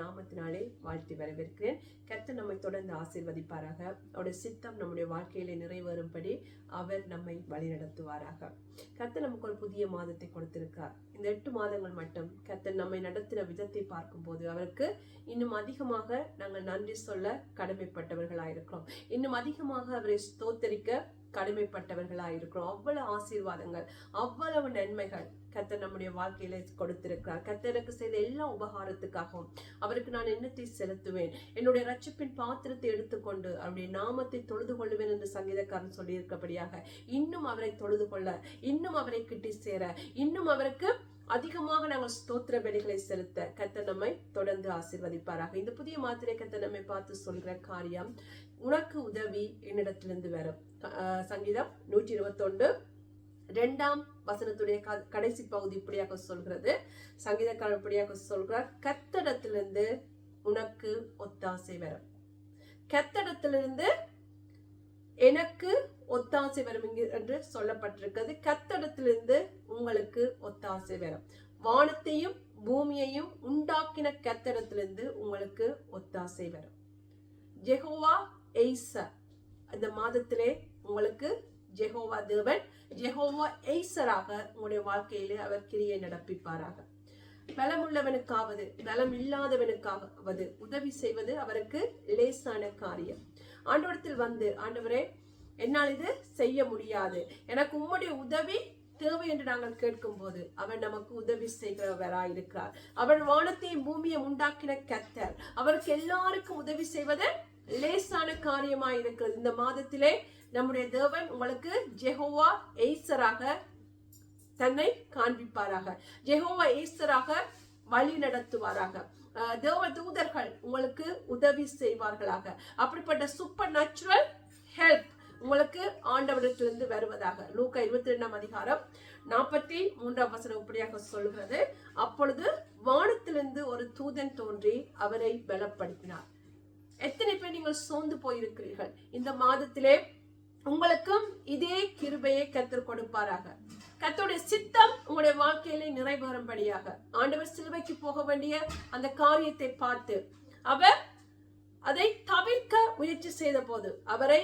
நாமத்தினாலே வாழ்த்தி வரவேற்கிறேன். கர்த்தர் நம்மை தொடர்ந்து ஆசீர்வதிப்பாராக. அவருடைய சித்தம் நம்முடைய வாழ்க்கையிலே நிறைவேறும்படி அவர் நம்மை வழிநடத்துவாராக. கர்த்தர் நமக்கு ஒரு புதிய மாதத்தை கொடுத்திருக்கார். இந்த எட்டு மாதங்கள் மட்டும் கர்த்தர் நம்மை நடத்தின விதத்தை பார்க்கும்போது அவருக்கு இன்னும் அதிகமாக நாங்கள் நன்றி சொல்ல கடமைப்பட்டவர்களாயிருக்கிறோம். இன்னும் அதிகமாக அவரை ஸ்தோத்தரிக்க கடமைப்பட்டவர்களாக இருக்கிறோம். அவ்வளவு ஆசீர்வாதங்கள் அவ்வளவு நன்மைகள் கர்த்தர் நம்முடைய வாழ்க்கையில கொடுத்திருக்கிறார். கத்தருக்கு செய்த எல்லா உபகாரத்துக்காகவும் அவருக்கு நான் எண்ணத்தை செலுத்துவேன். என்னுடைய ரட்சிப்பின் பாத்திரத்தை எடுத்துக்கொண்டு அவருடைய நாமத்தை தொழுது கொள்ளுவேன் என்று சங்கீதக்காரன் சொல்லியிருக்கபடியாக இன்னும் அவரை தொழுது கொள்ள இன்னும் அவரை கிட்டி சேர இன்னும் அவருக்கு அதிகமாக நாங்கள் ஸ்தோத்திர பலிகளை செலுத்த கத்த நம்மை தொடர்ந்து ஆசிர்வதிப்பாராக. இந்த புதிய மாத்திரை கத்த நம்மை பார்த்து சொல்கிற காரியம் உனக்கு உதவி என்னிடத்திலிருந்து வரும். சங்கீதம் நூற்றி இருபத்தொன்று ரெண்டாம் வசனத்துடைய க- கடைசி பகுதி இப்படியாக சொல்கிறது. சங்கீதக்காரர் இப்படியாக சொல்கிறார் கத்தடத்திலிருந்து உனக்கு ஒத்தாசை வரும். கத்தடத்திலிருந்து எனக்கு ஒத்தாசை வரும் என்று சொல்லப்பட்டிருக்கிறது. கத்தடத்திலிருந்து உங்களுக்கு ஒத்தாசை வரும். வானத்தையும் பூமியையும் உண்டாக்கின கத்தடத்திலிருந்து உங்களுக்கு ஒத்தாசை வரும். ஜெகோவா எய்சர் இந்த மாதத்திலே உங்களுக்கு ஜெகோவா தேவன் ஜெகோவா எய்சராக உங்களுடைய வாழ்க்கையிலே அவர் கிரியை நடப்பிப்பாராக. பலமுள்ளவனுக்காவது பலம் இல்லாதவனுக்காவது உதவி செய்வது அவருக்கு லேசான காரியம். ஆண்டவரத்தில் வந்து ஆண்டவரே என்னால் இது செய்ய முடியாது. எனக்கு உம்முடைய உதவி தேவை என்று நாங்கள் கேட்கும்போது அவர் நமக்கு உதவி செய்கிறவராய் இருக்கிறார் அவர் வானத்தையும் பூமியை உண்டாக்கின கத்தர் அவருக்கு எல்லாருக்கும் உதவி செய்வது லேசான காரியமாய் இருக்கிறது இந்த மாதத்திலே நம்முடைய தேவன் உங்களுக்கு ஜெகோவா எய்சராக தன்னை காண்பிப்பாராக. ஜெகோவா ஈஸ்வராக வழி நடத்துவாராக. தேவ தூதர்கள் உங்களுக்கு உதவி செய்வார்களாக. அப்படிப்பட்ட சூப்பர் நேச்சுரல் ஹெல்ப் உங்களுக்கு ஆண்டவரிடத்திலிருந்து வருவதாக. லூக்கா இருபத்தி ரெண்டாம் அதிகாரம் நாற்பத்தி மூன்றாம் வசனம் இப்படியாக சொல்கிறது அப்பொழுது வானத்திலிருந்து ஒரு தூதன் தோன்றி அவரை பலப்படுத்தினார். எத்தனை பேர் நீங்கள் சோர்ந்து போயிருக்கிறீர்கள்? இந்த மாதத்திலே உங்களுக்கும் இதே கிருபையை கத்தர் கொடுப்பாராக. கத்தோடைய சித்தம் உங்களுடைய வாழ்க்கையிலே நிறைவேறும்படியாக. ஆண்டவர் சிலுவைக்கு போக வேண்டிய அந்த காரியத்தை பார்த்து அவர் அதை தவிர்க்க முயற்சி செய்த போது அவரை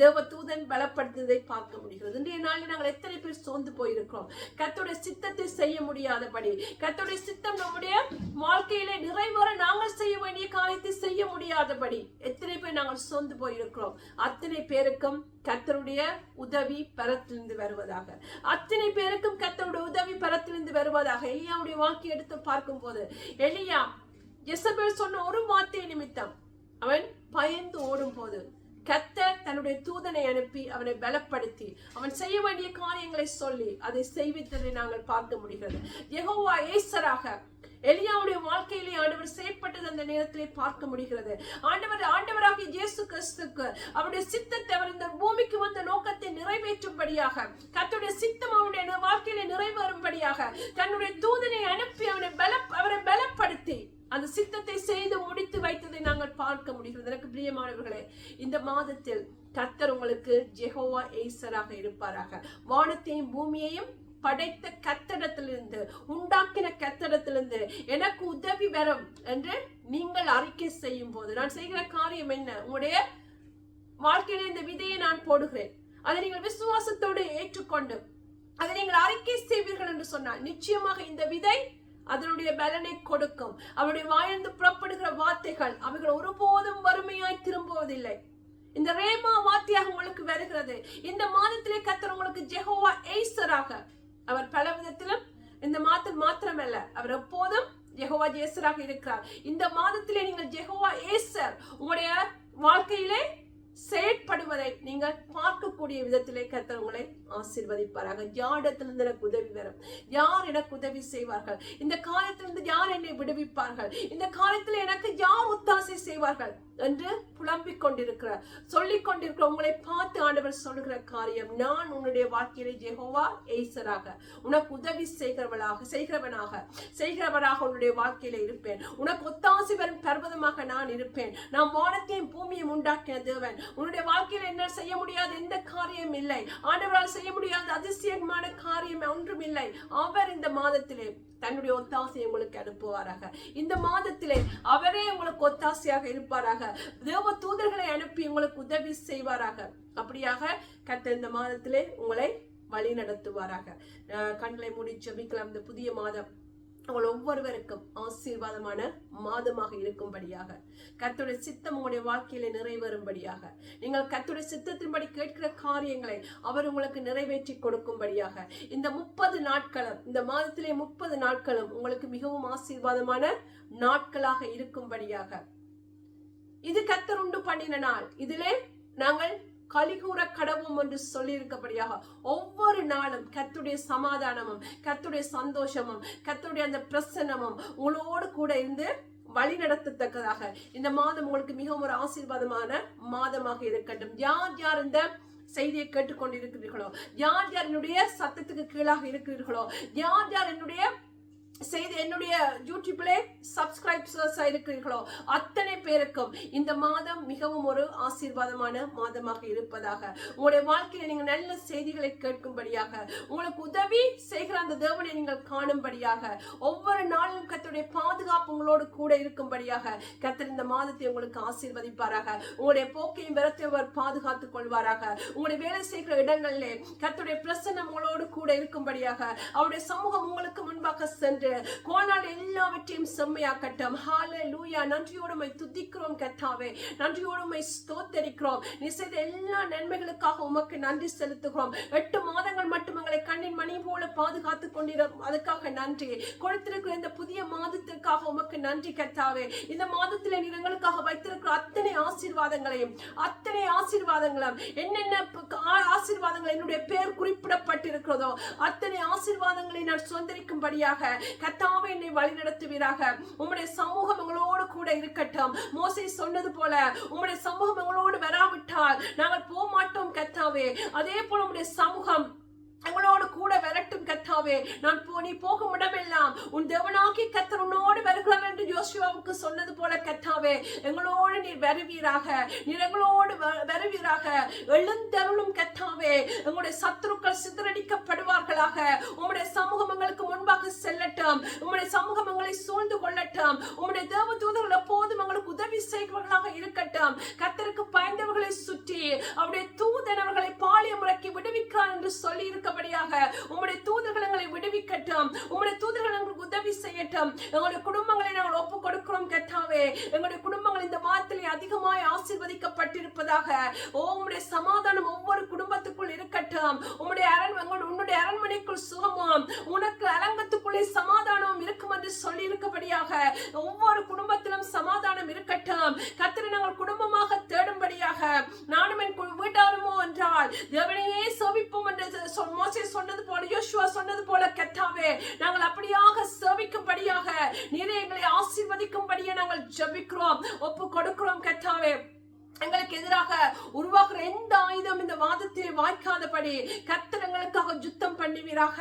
தேவதூதன் பலப்படுத்துவதை பார்க்க முடிகிறது. இன்றைய நாளில் நாங்கள் எத்தனை பேர் சோர்ந்து போயிருக்கிறோம்? கத்துடைய சித்தத்தை செய்ய முடியாதபடி கத்துடைய சித்தம் நம்முடைய வாழ்க்கையிலே நிறைவேற நாங்கள் செய்ய வேண்டிய காரியத்தை செய்ய முடியாதபடி எத்தனை பேர் நாங்கள் சோர்ந்து போயிருக்கிறோம்? அத்தனை பேருக்கும் கத்தருடைய உதவி பரத்திலிருந்து வருவதாக. அத்தனை பேருக்கும் கத்தருடைய உதவி பரத்திலிருந்து வருவதாக. எலியாவுடைய வாழ்க்கை எடுத்து பார்க்கும்போது எலியா எசபேல் சொன்ன ஒரு வார்த்தை நிமித்தம் அவன் பயந்து ஓடும் போது கத்தர் தன்னுடைய தூதனை அனுப்பி அவனை பலப்படுத்தி அவன் செய்ய வேண்டிய காரியங்களை சொல்லி அதை செய்வித்ததை நாங்கள் பார்க்க முடிகிறது. யெகோவா ஏசராக எலியாவுடைய வாழ்க்கையிலே ஆண்டவர் செயற்பட்டது அந்த நேரத்திலே பார்க்க முடிகிறது. ஆண்டவர் ஆண்டவராக இயேசு கிறிஸ்துக்கு அவருடைய சித்தத்தை அவர் இந்த பூமிக்கு வந்த நோக்கத்தை நிறைவேற்றும்படியாக கத்துடைய சித்தம் அவருடைய வாழ்க்கையில வாழ்க்கையிலே நிறைவேறும்படியாக தன்னுடைய தூதனை அனுப்பி அவனை பல அவரை பலப்படுத்தி அந்த சித்தத்தை செய்து முடித்து வைத்ததை நாங்கள் பார்க்க முடிகிறது. எனக்கு பிரியமானவர்களே இந்த மாதத்தில் கர்த்தர் உங்களுக்கு ஜெகோவா ஏசராக இருப்பாராக. வானத்தையும் பூமியையும் படைத்த கத்தடத்திலிருந்து உண்டாக்கின கத்தடத்திலிருந்து எனக்கு உதவி வரும் என்று நீங்கள் அறிக்கை செய்யும் போது நான் செய்கிற காரியம் என்ன? உங்களுடைய வாழ்க்கையில இந்த விதையை நான் போடுகிறேன். அதை நீங்கள் விசுவாசத்தோடு ஏற்றுக்கொண்டு அதை நீங்கள் அறிக்கை செய்வீர்கள் என்று சொன்னால் நிச்சயமாக இந்த விதை அதனுடைய பலனை கொடுக்கும். அவருடைய வாயிலிருந்து புறப்படுகிற வார்த்தைகள் அவைகள் ஒருபோதும் வறுமையாய் திரும்புவதில்லை. இந்த ரேமா வார்த்தையாக உங்களுக்கு வருகிறது. இந்த மாதத்திலே கத்தர் உங்களுக்கு ஜெகோவா எய்சராக அவர் பல விதத்திலும் இந்த மாதம் மாத்திரமல்ல அவர் எப்போதும் ஜெகோவா ஜேசராக இருக்கிறார். இந்த மாதத்திலே நீங்கள் ஜெகோவா ஏசர். உங்களுடைய வாழ்க்கையிலே செயற்படுவதை நீங்கள் பார்க்கக்கூடிய விதத்திலே கர்த்தர் உங்களை ஆசீர்வதிப்பாராக. யாரிடத்திலிருந்து எனக்கு உதவி வரும்? யார் எனக்கு உதவி செய்வார்கள்? இந்த காலத்திலிருந்து யார் என்னை விடுவிப்பார்கள்? இந்த காலத்தில் எனக்கு யார் ஒத்தாசை செய்வார்கள்? என்று புலம்பிக் கொண்டிருக்கிறார் சொல்லிக் கொண்டிருக்கிற உங்களை பார்த்து ஆண்டவர் சொல்லுகிற காரியம் நான் உன்னுடைய வாழ்க்கையிலே ஜெகோவா ஏசராக. உனக்கு உதவி செய்கிறவளாக செய்கிறவனாக செய்கிறவராக உன்னுடைய வாழ்க்கையில இருப்பேன். உனக்கு ஒத்தாசி வரும் பர்வதமாக நான் இருப்பேன். நான் வானத்தையும் பூமியும் உண்டாக்கின தேவன். உன்னுடைய வாழ்க்கையில் என்ன செய்ய முடியாத எந்த காரியம் இல்லை. ஆண்டவரால் செய்ய முடியாத அதிசயமான காரியம் ஒன்றும் இல்லை. அவர் இந்த மாதத்திலே தன்னுடைய ஒத்தாசையை உங்களுக்கு அனுப்புவாராக. இந்த மாதத்திலே அவரே உங்களுக்கு ஒத்தாசையாக இருப்பாராக. தேவ தூதர்களை அனுப்பி உங்களுக்கு உதவி செய்வாராக. அப்படியாக கத்த இந்த மாதத்திலே உங்களை வழி நடத்துவாராக கண்களை மூடி ஜெபிக்கலாம். இந்த புதிய மாதம் உங்கள் ஒவ்வொருவருக்கும் ஆசீர்வாதமான மாதமாக இருக்கும்படியாக. கத்துடைய சித்தம் உங்களுடைய வாழ்க்கையில நிறைவேறும்படியாக. நீங்கள் கத்துடைய சித்தத்தின்படி கேட்கிற காரியங்களை அவர் உங்களுக்கு நிறைவேற்றி கொடுக்கும்படியாக. இந்த முப்பது நாட்களும் இந்த மாதத்திலே முப்பது நாட்களும் உங்களுக்கு மிகவும் ஆசீர்வாதமான நாட்களாக இருக்கும்படியாக. இது கர்த்தர் உண்டு பண்ணின நாள். இதிலே நாங்கள் கலிகூற கடவும் என்று சொல்லியிருக்கபடியாக ஒவ்வொரு நாளும் கத்துடைய சமாதானமும் கத்துடைய சந்தோஷமும் கத்துடைய அந்த பிரசன்னமும் உங்களோடு கூட இருந்து வழி நடத்தத்தக்கதாக இந்த மாதம் உங்களுக்கு மிகவும் ஒரு ஆசீர்வாதமான மாதமாக இருக்கட்டும். யார் யார் இந்த செய்தியை கேட்டுக்கொண்டிருக்கிறீர்களோ யார் யார் என்னுடைய சத்தத்துக்கு கீழாக இருக்கிறீர்களோ யார் யார் என்னுடைய செய்து என்னுடைய யூடியூப்ல சப்ஸ்கிரைபர்ஸ் இருக்கிறீர்களோ அத்தனை பேருக்கும் இந்த மாதம் மிகவும் ஒரு ஆசீர்வாதமான மாதமாக இருப்பதாக. உங்களுடைய வாழ்க்கையில நீங்கள் நல்ல செய்திகளை கேட்கும்படியாக உங்களுக்கு உதவி செய்கிற அந்த தேவனை நீங்கள் காணும்படியாக ஒவ்வொரு நாளும் கர்த்தருடைய பாதுகாப்பு உங்களோடு கூட இருக்கும்படியாக கர்த்தர் இந்த மாதத்தை உங்களுக்கு ஆசீர்வதிப்பாராக. உங்களுடைய போக்கையும் விரத்தையும் அவர் பாதுகாத்துக் கொள்வாராக. உங்களுடைய வேலை செய்கிற இடங்களிலே கர்த்தருடைய பிரசனம் உங்களோடு கூட இருக்கும்படியாக அவருடைய சமூகம் உங்களுக்கு முன்பாக சென்று கோனால் எல்லாவற்றையும் செம்மையாக்கட்டும். ஹால லூயா நன்றியோடுமை துதிக்கிறோம் கத்தாவே நன்றியோடுமை ஸ்தோத்தரிக்கிறோம். நீ செய்த எல்லா நன்மைகளுக்காக உமக்கு நன்றி செலுத்துகிறோம். எட்டு மாதங்கள் மட்டும் எங்களை கண்ணின் மணி போல பாதுகாத்து கொண்டிருக்கும் அதுக்காக நன்றி. கொடுத்திருக்கிற இந்த புதிய மாதத்திற்காக உமக்கு நன்றி கர்த்தாவே. இந்த மாதத்தில் நீர் எங்களுக்காக வைத்திருக்கிற அத்தனை ஆசீர்வாதங்களையும் அத்தனை ஆசீர்வாதங்களும் என்னென்ன ஆசீர்வாதங்கள் என்னுடைய பேர் குறிப்பிடப்பட்டிருக்கிறதோ அத்தனை ஆசீர்வாதங்களை நான் சுதந்திரிக்கும்படியாக கர்த்தாவே என்னை வழிநடத்துவீராக. உம்முடைய சமூகம் எங்களோடு கூட இருக்கட்டும். மோசை சொன்னது போல உம்முடைய சமூகம் எங்களோடு வராவிட்டால் நாங்கள் போக மாட்டோம் கர்த்தாவே. அதே போல உம்முடைய சமூகம் எங்களோடு கூட விரட்டும் கத்தாவே நான் போ நீ போகும் இடமெல்லாம் உன் தேவனாக்கி கத்தர் உன்னோடு வருகிறார் என்று யோசுவாவுக்கு சொன்னது போல கத்தாவே எங்களோடு நீர் வருவீராக நீர் எங்களோடு வ- வருவீராக. எழுந்தருளும் கத்தாவே எங்களுடைய சத்துருக்கள் சிதறடிக்கப்படுவார்களாக. உங்களுடைய சமூகம் எங்களுக்கு முன்பாக செல்லட்டும். உங்களுடைய சமூகம் எங்களை சூழ்ந்து கொள்ளட்டும். உங்களுடைய தேவ தூதர்கள் எப்போதும் எங்களுக்கு உதவி செய்பவர்களாக இருக்கட்டும். கத்தருக்கு பயந்தவர்களை சுற்றி அவருடைய தூதனவர்களை அவர்களை முறைக்கு விடுவிக்கிறார் என்று சொல்லி இருக்கபடியாக உங்களுடைய தூதர்கள் விடுவிக்கட்டும். உங்களுடைய தூதர்கள் எங்களுக்கு உதவி செய்யட்டும். எங்களுடைய குடும்பங்களை நாங்கள் ஒப்பு கொடுக்கிறோம் கேட்டாவே எங்களுடைய குடும்பங்கள் இந்த மாதத்திலே அதிகமாய் ஆசீர்வதிக்கப்பட்டிருப்பதாக. ஓ உம்முடைய சமாதானம் ஒவ்வொரு குடும்பத்துக்குள் இருக்கட்டும். உங்களுடைய அரண் உன்னுடைய அரண்மனைக்குள் சுகமும் உனக்கு அலங்கத்துக்குள்ளே சமாதானம் இருக்கும் என்று சொல்லி இருக்கபடியாக ஒவ்வொரு குடும்பத்திலும் சமாதானம் இருக்கட்டும். சொன்னது போல யோசுவா சொன்னது போல கெட்டாவே நாங்கள் அப்படியாக சேவிக்கும்படியாக நீரே எங்களை ஆசீர்வதிக்கும்படியே நாங்கள் ஜபிக்கிறோம் ஒப்பு கொடுக்கிறோம் கெத்தாவே எங்களுக்கு எதிராக உருவாகிற எந்த ஆயுதம் இந்த வாதத்தில் வாய்க்காதபடி கர்த்தர் எங்களுக்காக யுத்தம் பண்ணுவீராக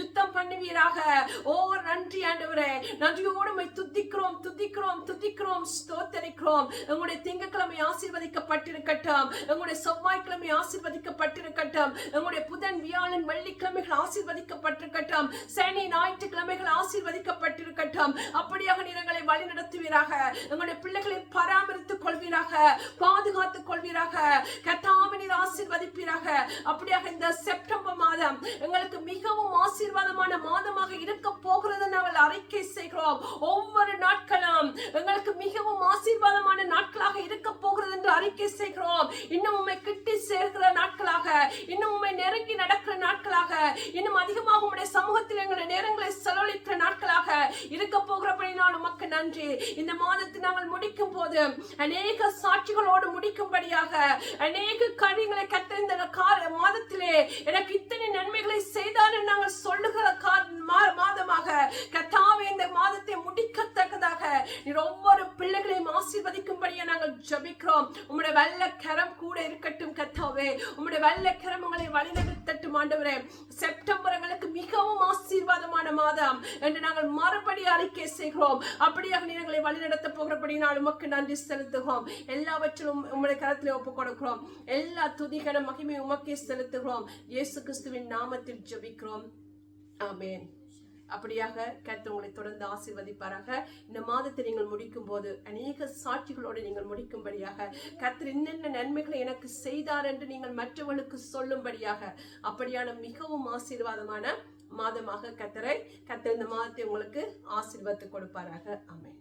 யுத்தம் பண்ணுவீராக. ஓ நன்றி ஆண்டவரே. நன்றியோடு உம்மை துதிக்கிறோம் துதிக்கிறோம் துதிக்கிறோம் ஸ்தோத்தரிக்கிறோம். எங்களுடைய திங்கக்கிழமை ஆசீர்வதிக்கப்பட்டிருக்கட்டும். எங்களுடைய செவ்வாய்க்கிழமை ஆசீர்வதிக்கப்பட்டிருக்கட்டும். எங்களுடைய புதன் வியாழன் வெள்ளிக்கிழமைகள் ஆசீர்வதிக்கப்பட்டிருக்கட்டும். சனி ஞாயிற்றுக்கிழமைகள் ஆசீர்வதிக்கப்பட்டிருக்கட்டும். அப்படியாக நீர் எங்களை வழி நடத்துவீராக எங்களுடைய பிள்ளைகளை பராமரித்துக் கொள்வீராக. பாதுகாத்துக் கொள்வீராக. கத்தாவை ஆசீர்வதிப்பீராக. அப்படியாக இந்த செப்டம்பர் மாதம் எங்களுக்கு மிகவும் ஆசீர்வாதமான மாதமாக இருக்க போகிறது நாங்கள் அறிக்கை செய்கிறோம். ஒவ்வொரு நாட்களும் எங்களுக்கு மிகவும் ஆசீர்வாதமான நாட்களாக இருக்க போகிறது என்று அறிக்கை செய்கிறோம். இன்னும் உண்மை கிட்டி சேர்க்கிற நாட்களாக இன்னும் உண்மை நெருங்கி நடக்கிற நாட்களாக இன்னும் அதிகமாக உம்முடைய சமூகத்தில் எங்களுடைய நேரங்களை செலவழிக்கிற நாட்களாக இருக்க போகிறபடினால் உமக்கு நன்றி. இந்த மாதத்தை நாங்கள் முடிக்கும் போது அநேக சாட்சிகளோடு முடிக்கும்படியாக அநேக காரியங்களை கத்த இந்த மாதத்திலே எனக்கு இத்தனை நன்மைகளை செய்தார் நாங்கள் சொல்லுகிற மாதமாக கத்தாவே இந்த மாதத்தை முடிக்கத்தக்கதாக ஒவ்வொரு பிள்ளைகளையும் ஆசீர்வதிக்கும்படியா நாங்கள் ஜபிக்கிறோம். உங்களுடைய வெள்ள கரம் கூட இருக்கட்டும் கத்தாவே. உங்களுடைய வெள்ள கரம் உங்களை வழிநடத்த வழிநடத்தட்டும் ஆண்டவரே. செப்டம்பர் எங்களுக்கு மிகவும் ஆசீர்வாதமான மாதம் என்று நாங்கள் மறுபடி அறிக்கை செய்கிறோம். அப்படியாக நீர் எங்களை வழிநடத்த போகிறபடினால் உமக்கு நன்றி செலுத்துகிறோம். எல்லாவற்றிலும் உங்களை கரத்தில் ஒப்புக் கொடுக்கிறோம். எல்லா துதிகன மகிமை உமக்கே செலுத்துகிறோம். இயேசு கிறிஸ்துவின் நாமத்தில் ஜபிக்கிறோம். ஆமேன். அப்படியாக கருத்து உங்களை தொடர்ந்து ஆசிர்வதிப்பாராக. இந்த மாதத்தை நீங்கள் முடிக்கும் போது அநேக சாட்சிகளோடு நீங்கள் முடிக்கும்படியாக கர்த்தர் என்னென்ன நன்மைகளை எனக்கு செய்தார் என்று நீங்கள் மற்றவர்களுக்கு சொல்லும்படியாக அப்படியான மிகவும் ஆசீர்வாதமான மாதமாக கத்தரை கத்தர் இந்த மாதத்தை உங்களுக்கு ஆசீர்வாதத்தை கொடுப்பாராக. அமேன்